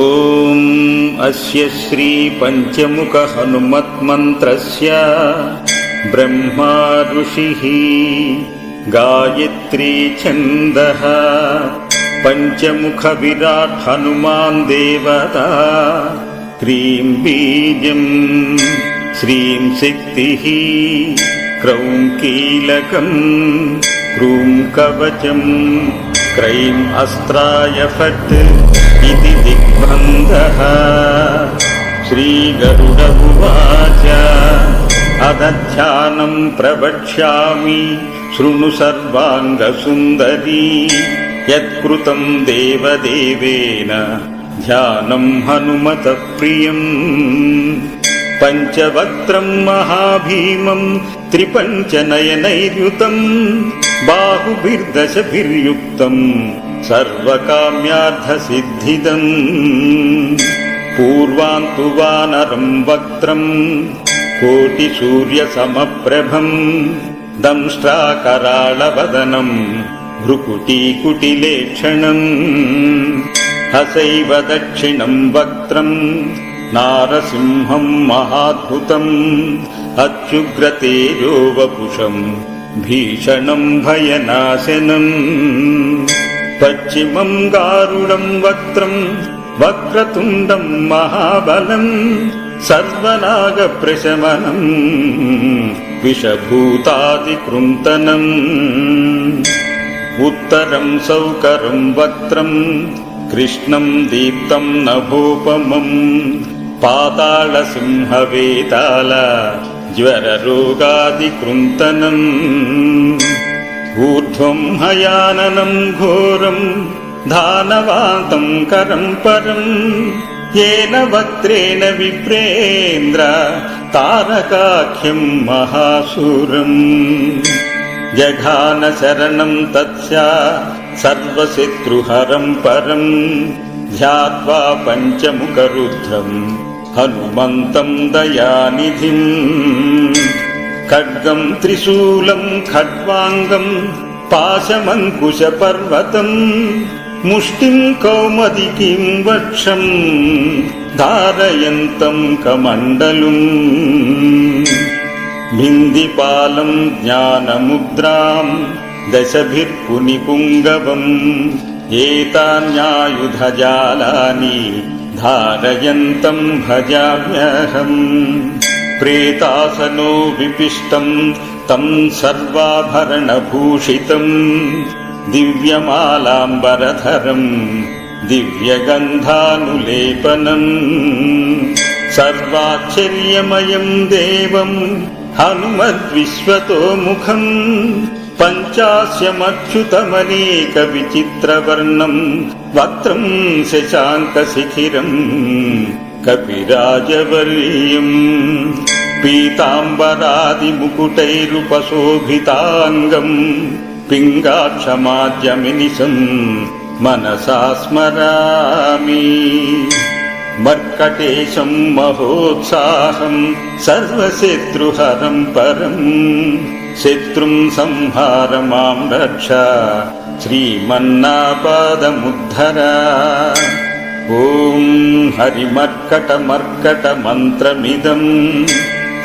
ॐ अस्य श्रीपञ्चमुखहनुमत्मन्त्रस्य ब्रह्मा ऋषिः गायत्री छन्दः पञ्चमुखविराट् हनुमान् देवता क्रीं बीजम् श्रीं शक्तिः क्रौं कीलकम् क्रूं कवचम् क्रैम् अस्त्राय फट् इति दिग्बन्धः श्रीगरुड उवाच अदध्यानम् प्रवक्ष्यामि शृणु सर्वाङ्गसुन्दरी यत्कृतम् देवदेवेन ध्यानम् हनुमतः प्रियम् पञ्चवक्त्रम् महाभीमम् त्रिपञ्चनयनैर्युतम् बाहुभिर्दशभिर्युक्तम् सर्वकाम्यार्थसिद्धिदम् पूर्वान्तु वानरम् वक्त्रम् कोटिसूर्यसमप्रभम् दंष्ट्राकराळवदनम् भ्रुकुटीकुटिलेक्षणम् हसैव दक्षिणम् वक्त्रम् नारसिंहम् महाद्भुतम् अत्युग्रतेजो वपुषम् भीषणम् भयनाशनम् पश्चिमम् गारुडम् वक्त्रम् वक्रतुण्डम् महाबलम् सर्वनागप्रशमनम् विषभूतादिकृन्तनम् उत्तरम् सौकरम् वक्त्रम् कृष्णम् दीप्तम् नभोपमम् पातालसिंहवेताल ज्वररोगादिकृन्तनम् ऊर्ध्वम् हयाननम् घोरम् धानवान्तम् करम् परम् येन वक्त्रेण विप्रेन्द्र तारकाख्यम् महासुरम् जघान शरणम् तत्स्या सर्वशत्रुहरम् परम् ध्यात्वा पञ्चमुखरुद्रम् हनुमन्तम् दयानिधिम् खड्गम् त्रिशूलम् खड्वाङ्गम् पाशमङ्कुशपर्वतम् मुष्टिम् कौमदिकीम् वक्षम् धारयन्तम् कमण्डलुम् भिन्दिपालम् ज्ञानमुद्राम् दशभिर्पुनिपुङ्गवम् एतान्यायुधजालानि धारयन्तम् भजाम्यहम् प्रेतासनो विपिष्टम् तम् सर्वाभरणभूषितम् दिव्यमालाम्बरधरम् दिव्यगन्धानुलेपनम् सर्वाश्चर्यमयम् देवम् हनुमद्विश्वतो मुखम् पञ्चास्यमच्युतमनेकविचित्रवर्णम् वक्त्रम् शशाङ्कशिखिरम् कपिराजवर्यम् पीताम्बरादिमुकुटैरुपशोभिताङ्गम् पिङ्गाक्षमाद्यमिनिशम् मनसा स्मरामि मर्कटेशम् महोत्साहम् सर्वशत्रुहरम् परम् शत्रुम् संहार माम् रक्ष श्रीमन्नापादमुद्धर ॐ हरिमर्कटमर्कटमन्त्रमिदम्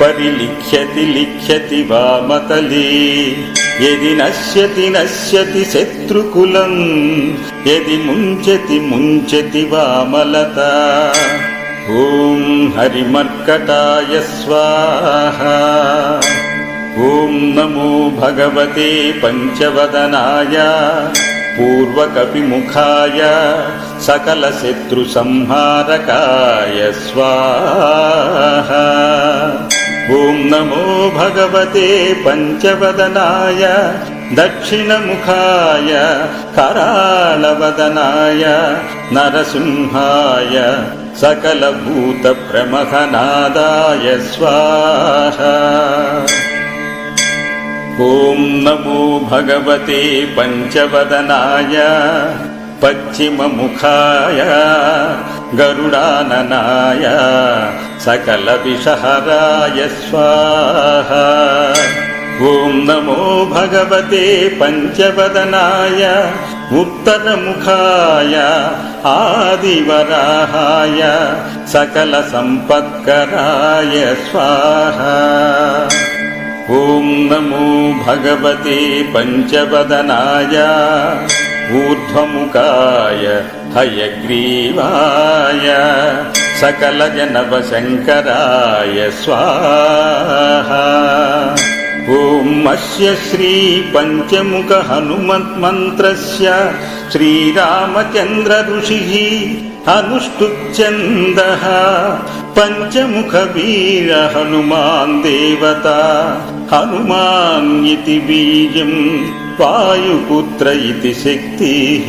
परिलिख्यति लिख्यति वामतले यदि नश्यति नश्यति शत्रुकुलम् यदि मुञ्चति मुञ्चति वामलता ॐ हरिमर्कटाय स्वाहा ॐ नमो भगवते पञ्चवदनाय पूर्वकपिमुखाय सकलशत्रुसंहारकाय स्वाहा ॐ नमो भगवते पञ्चवदनाय दक्षिणमुखाय करालवदनाय नरसिंहाय सकलभूतप्रमथनादाय स्वाहा ॐ नमो भगवते पञ्चवदनाय पश्चिममुखाय गरुडाननाय सकलविषहराय स्वाहा ॐ नमो भगवते पञ्चवदनाय उत्तरमुखाय आदिवराहाय सकलसम्पत्कराय स्वाहा ॐ नमो भगवते पञ्चवदनाय ऊर्ध्वमुखाय हयग्रीवाय सकलजनवशङ्कराय स्वाहा ॐ अस्य श्रीपञ्चमुखहनुमन्मन्त्रस्य श्रीरामचन्द्रऋषिः अनुष्टुप्छन्दः पञ्चमुखवीरहनुमान् देवता हनुमान् इति बीजम् वायुपुत्र इति शक्तिः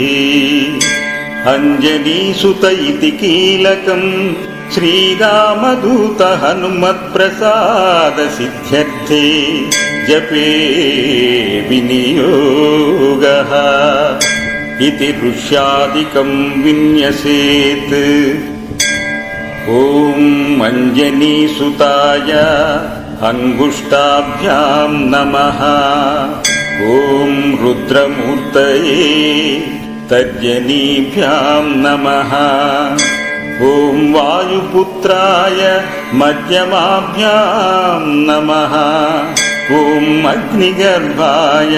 అంజనీసుత ఇది కీలకం. శ్రీరామదూత హనుమత్ప్రసాద సిద్ధ్యర్థే. జపే వినియోగ. ఇది ఋష్యాదికం విన్యసేత్. ఓం అంజనీసుతాయ అంగుష్టాభ్యాం నమ. ఓం तर्जनीभ्याम् नमः ॐ वायुपुत्राय मध्यमाभ्याम् नमः ॐ अग्निगर्भाय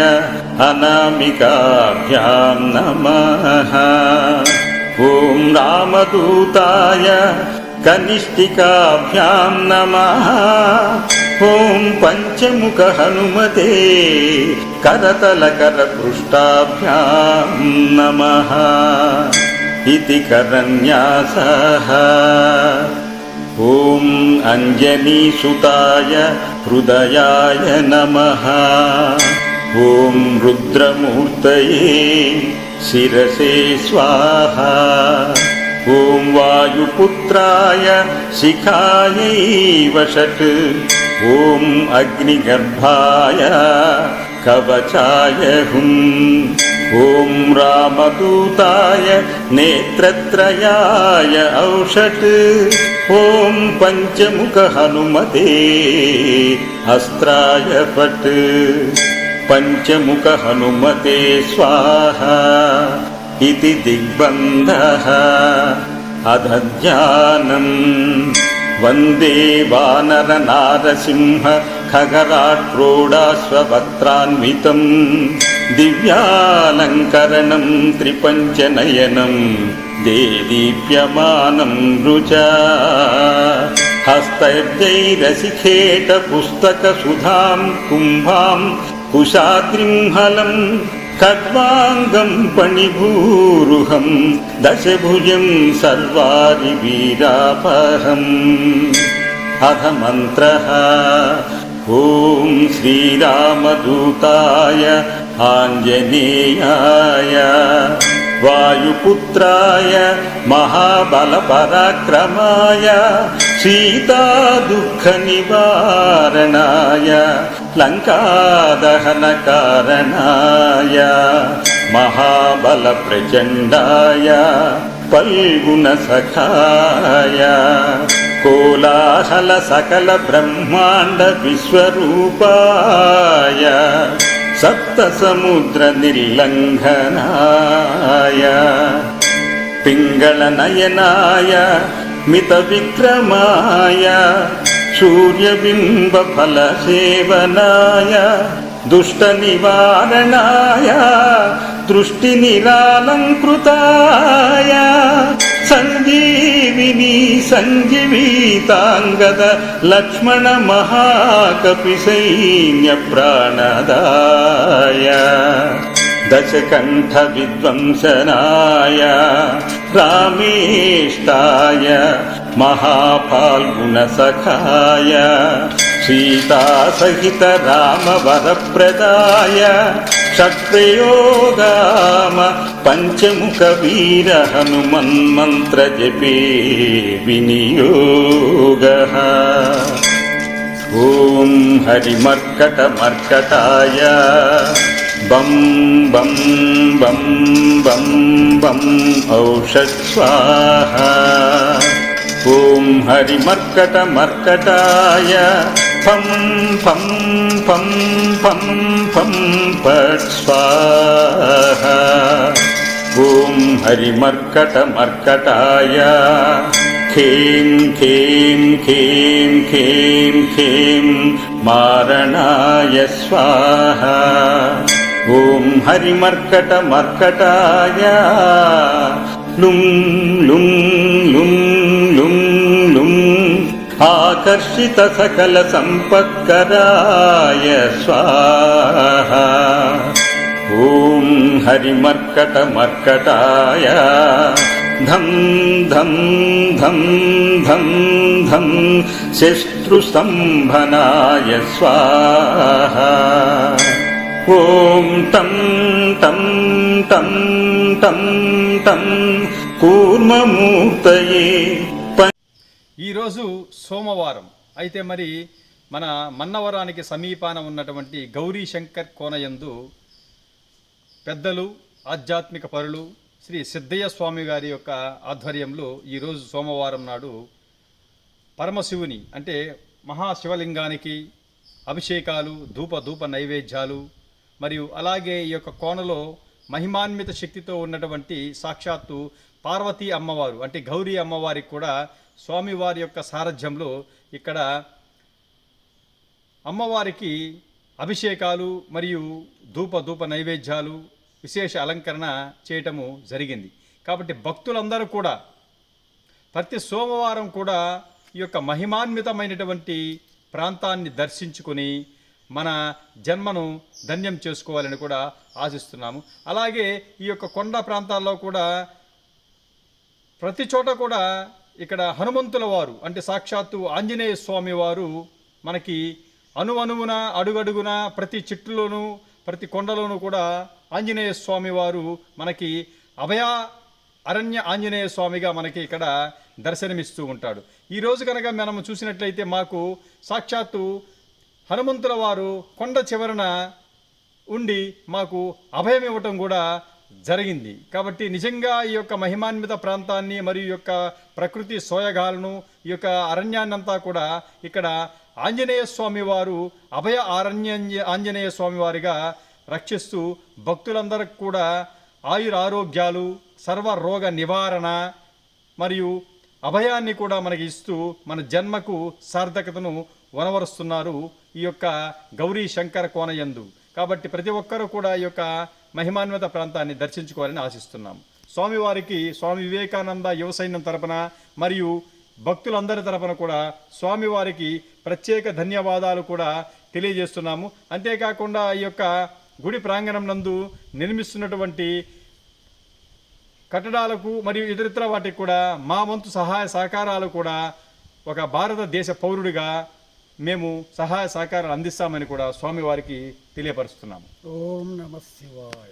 अनामिकाभ्याम् नमः ॐ रामदूताय कनिष्ठिकाभ्याम् नमः ॐ पञ्चमुखहनुमते करतलकरपृष्ठाभ्याम् नमः इति करन्यासः ॐ अञ्जनीसुताय हृदयाय नमः ॐ रुद्रमूर्तये शिरसे स्वाहा ॐ वायुपुत्राय शिखायै वषट् ॐ अग्निगर्भाय कवचाय हुम् ॐ रामदूताय नेत्रत्रयाय औषट् ॐ पञ्चमुखहनुमते अस्त्राय फट् पञ्चमुखहनुमते स्वाहा इति दिग्बन्धः अधध्यानम् वन्दे वानरनारसिंह खगराट्रोडाश्ववक्त्रान्वितम् दिव्यालङ्करणम् त्रिपञ्चनयनम् देदीप्यमानम् रुचा हस्तैर्जैरसिखेटपुस्तकसुधाम् कुम्भाम् कुशाद्रिम् हलम् खड्वाङ्गम् पणिभूरुहम् दशभुजम् सर्वारि वीरापहम् अथ मन्त्रः ॐ श्रीरामदूताय आञ्जनेयाय वायुपुत्राय महाबलपराक्रमाय सीतादुःखनिवारणाय लङ्कादहनकारणाय महाबलप्रचण्डाय पल्गुणसखाय कोलाहलसकलब्रह्माण्डविश्वरूपाय सप्तसमुद्रनिर्लङ्घनाय पिङ्गलनयनाय मितविक्रमाय सूर्यबिम्बफलसेवनाय दुष्टनिवारणाय दृष्टिनिरालङ्कृताय सञ्जीविनी सञ्जीविताङ्गद लक्ष्मण महाकपिसैन्यप्राणदाय दशकण्ठविध्वंसनाय रामेष्टाय महाफाल्गुणसखाय సీతాసహిత రామవరప్రదాయ షట్ప్రయోగామ పంచముఖ వీర హనుమన్మంత్ర జపే వినియోగ ఓం హరిమర్కట మర్కటాయ బం బం బం బం బం ఔషట్ ఓం హరిమర్కట మర్కటాయ పం పం పం పం పం పట్ స్వాహ. ఓం హరిమర్కట మర్కటాయ. ఖేం ఖేం ఖేం ఖేం ఖేం మారణాయ స్వాహ. ఓం హరిమర్కట మర్కటాయ. లుం లుం ఆకర్షిత సకల సంపత్కరాయ స్వాహ. ఓం హరిమర్కట మర్కటాయ. ధం ధం ధం ధం ధం శత్రుస్తంభనాయ స్వాహ. ఓం తం తం తం తం తం కూర్మమూర్తయే ఈరోజు సోమవారం. అయితే మరి మన మన్నవరానికి సమీపాన ఉన్నటువంటి గౌరీ శంకర్ కోనయందు పెద్దలు ఆధ్యాత్మిక పరులు శ్రీ సిద్ధయ్య స్వామి గారి యొక్క ఆధ్వర్యంలో ఈరోజు సోమవారం నాడు పరమశివుని అంటే మహాశివలింగానికి అభిషేకాలు ధూప ధూప నైవేద్యాలు మరియు అలాగే ఈ యొక్క కోనలో మహిమాన్విత శక్తితో ఉన్నటువంటి సాక్షాత్తు పార్వతీ అమ్మవారు అంటే గౌరీ అమ్మవారికి కూడా స్వామివారి యొక్క సారథ్యంలో ఇక్కడ అమ్మవారికి అభిషేకాలు మరియు ధూప ధూప నైవేద్యాలు విశేష అలంకరణ చేయటము జరిగింది. కాబట్టి భక్తులందరూ కూడా ప్రతి సోమవారం కూడా ఈ యొక్క మహిమాన్వితమైనటువంటి ప్రాంతాన్ని దర్శించుకుని మన జన్మను ధన్యం చేసుకోవాలని కూడా ఆశిస్తున్నాము. అలాగే ఈ యొక్క కొండ ప్రాంతాల్లో కూడా ప్రతి చోట కూడా ఇక్కడ హనుమంతుల వారు అంటే సాక్షాత్తు ఆంజనేయ స్వామి వారు మనకి అణువణువున అడుగడుగున ప్రతి చెట్టులోనూ ప్రతి కొండలోనూ కూడా ఆంజనేయ స్వామి వారు మనకి అభయ అరణ్య ఆంజనేయ స్వామిగా మనకి ఇక్కడ దర్శనమిస్తూ ఉంటాడు. ఈరోజు కనుక మనం చూసినట్లయితే మాకు సాక్షాత్తు హనుమంతుల వారు కొండ చివరన ఉండి మాకు అభయం ఇవ్వటం కూడా జరిగింది. కాబట్టి నిజంగా ఈ యొక్క మహిమాన్విత ప్రాంతాన్ని మరియు యొక్క ప్రకృతి సోయగాలను ఈ యొక్క అరణ్యాన్నంతా కూడా ఇక్కడ ఆంజనేయ స్వామి వారు అభయ అరణ్య ఆంజనేయ స్వామి వారిగా రక్షిస్తూ భక్తులందరికి కూడా ఆయుర ఆరోగ్యాలు సర్వ రోగ నివారణ మరియు అభయాన్ని కూడా మనకి ఇస్తూ మన జన్మకు సార్థకతను వనవరుస్తున్నారు ఈ యొక్క గౌరీ శంకర కోనయందు కాబట్టి ప్రతి ఒక్కరూ కూడా ఈ యొక్క మహిమాన్విత ప్రాంతాన్ని దర్శించుకోవాలని ఆశిస్తున్నాం. స్వామివారికి స్వామి వివేకానంద యువ సైన్యం తరపున మరియు భక్తులందరి తరపున కూడా స్వామివారికి ప్రత్యేక ధన్యవాదాలు కూడా తెలియజేస్తున్నాము. అంతేకాకుండా ఈ యొక్క గుడి ప్రాంగణం నందు నిర్మిస్తున్నటువంటి కట్టడాలకు మరియు ఇతరితర వాటికి కూడా మా వంతు సహాయ సహకారాలు కూడా ఒక భారతదేశ పౌరుడిగా మేము సహాయ సహకారాలు అందిస్తామని కూడా స్వామివారికి తెలియపరుస్తున్నాము. ఓం నమ శివాయ.